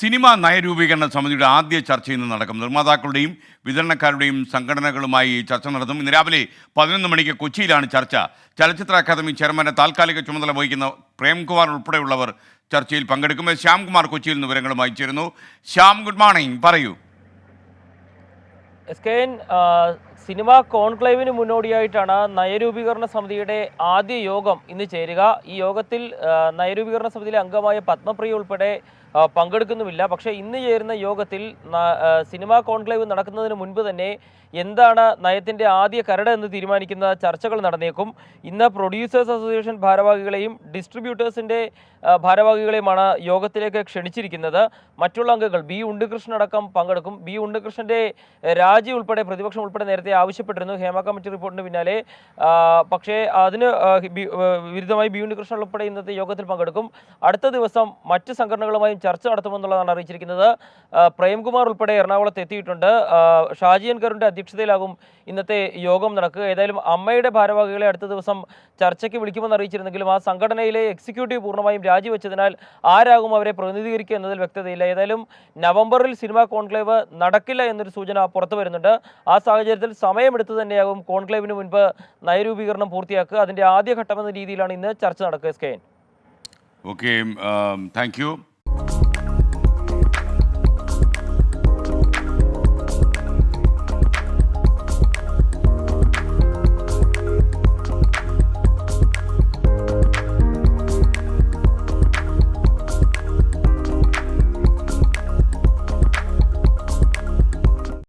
Cinema നയരൂപീകരണ സമിതിയുടെ ആദ്യ ചർച്ച ഇന്ന് നടക്കും നിർമ്മാതാക്കളുടെയും വിതരണക്കാരുടെയും സംഘടനകളുമായി ചർച്ച നടത്തും. ഇന്ന് രാവിലെ പതിനൊന്ന് മണിക്ക് കൊച്ചിയിലാണ് ചർച്ച. ചലച്ചിത്ര അക്കാദമി ചെയർമാന്റെ താൽക്കാലിക ചുമതല വഹിക്കുന്ന പ്രേംകുമാർ ഉൾപ്പെടെയുള്ളവർ ചർച്ചയിൽ പങ്കെടുക്കും. ശ്യാംകുമാർ കൊച്ചിയിൽ നിന്ന് വിവരങ്ങളുമായി ചേരുന്നു. ശ്യാം ഗുഡ് മോർണിംഗ് പറയൂ. സിനിമ കോൺക്ലേവിന് മുന്നോടിയായിട്ടാണ് നയരൂപീകരണ സമിതിയുടെ ആദ്യ യോഗം ഇന്ന് ചേരുക. ഈ യോഗത്തിൽ നയരൂപീകരണ സമിതിയിലെ അംഗമായ പത്മപ്രിയ ഉൾപ്പെടെ പങ്കെടുക്കുന്നുമില്ല. പക്ഷേ ഇന്ന് ചേരുന്ന യോഗത്തിൽ സിനിമാ കോൺക്ലേവ് നടക്കുന്നതിന് മുൻപ് തന്നെ എന്താണ് നയത്തിന്റെ ആദ്യ കരട് എന്ന് തീരുമാനിക്കുന്ന ചർച്ചകൾ നടന്നേക്കും. ഇന്ന് പ്രൊഡ്യൂസേഴ്സ് അസോസിയേഷൻ ഭാരവാഹികളെയും ഡിസ്ട്രിബ്യൂട്ടേഴ്സിന്റെ ഭാരവാഹികളെയുമാണ് യോഗത്തിലേക്ക് ക്ഷണിച്ചിരിക്കുന്നത്. മറ്റുള്ള അംഗങ്ങൾ ബി ഉണ്ണികൃഷ്ണൻ അടക്കം പങ്കെടുക്കും. ബി ഉണ്ണികൃഷ്ണന്റെ രാജി ഉൾപ്പെടെ പ്രതിപക്ഷം ഉൾപ്പെടെ നേരത്തെ ആവശ്യപ്പെട്ടിരുന്നു. ഹേമ കമ്മിറ്റി റിപ്പോർട്ടിന് പിന്നാലെ പക്ഷേ അതിന് വിരുദ്ധമായി ബി ഉണ്ണികൃഷ്ണൻ ഉൾപ്പെടെ ഇന്നത്തെ യോഗത്തിൽ പങ്കെടുക്കും. അടുത്ത ദിവസം മറ്റ് സംഘടനകളുമായും ചർച്ച നടത്തുമെന്നുള്ളതാണ് അറിയിച്ചിരിക്കുന്നത്. പ്രേംകുമാർ ഉൾപ്പെടെ എറണാകുളത്ത് എത്തിയിട്ടുണ്ട്. ഷാജി കരുണിന്റെ അധ്യക്ഷതയിലാകും ഇന്നത്തെ യോഗം നടക്കുക. ഏതായാലും അമ്മയുടെ ഭാരവാഹികളെ അടുത്ത ദിവസം ചർച്ചയ്ക്ക് വിളിക്കുമെന്ന് അറിയിച്ചിരുന്നെങ്കിലും ആ സംഘടനയിലെ എക്സിക്യൂട്ടീവ് പൂർണമായും രാജിവെച്ചതിനാൽ ആരാകും അവരെ പ്രതിനിധീകരിക്കുക എന്നതിൽ വ്യക്തതയില്ല. ഏതായാലും നവംബറിൽ സിനിമാ കോൺക്ലേവ് നടക്കില്ല എന്നൊരു സൂചന പുറത്തു വരുന്നുണ്ട്. ആ സാഹചര്യത്തിൽ സമയമെടുത്ത് തന്നെയാകും കോൺക്ലേവിന് മുൻപ് നയരൂപീകരണം പൂർത്തിയാക്കുക. അതിന്റെ ആദ്യഘട്ടം എന്ന രീതിയിലാണ് ഇന്ന് ചർച്ച നടക്കുക S K N. Okay thank you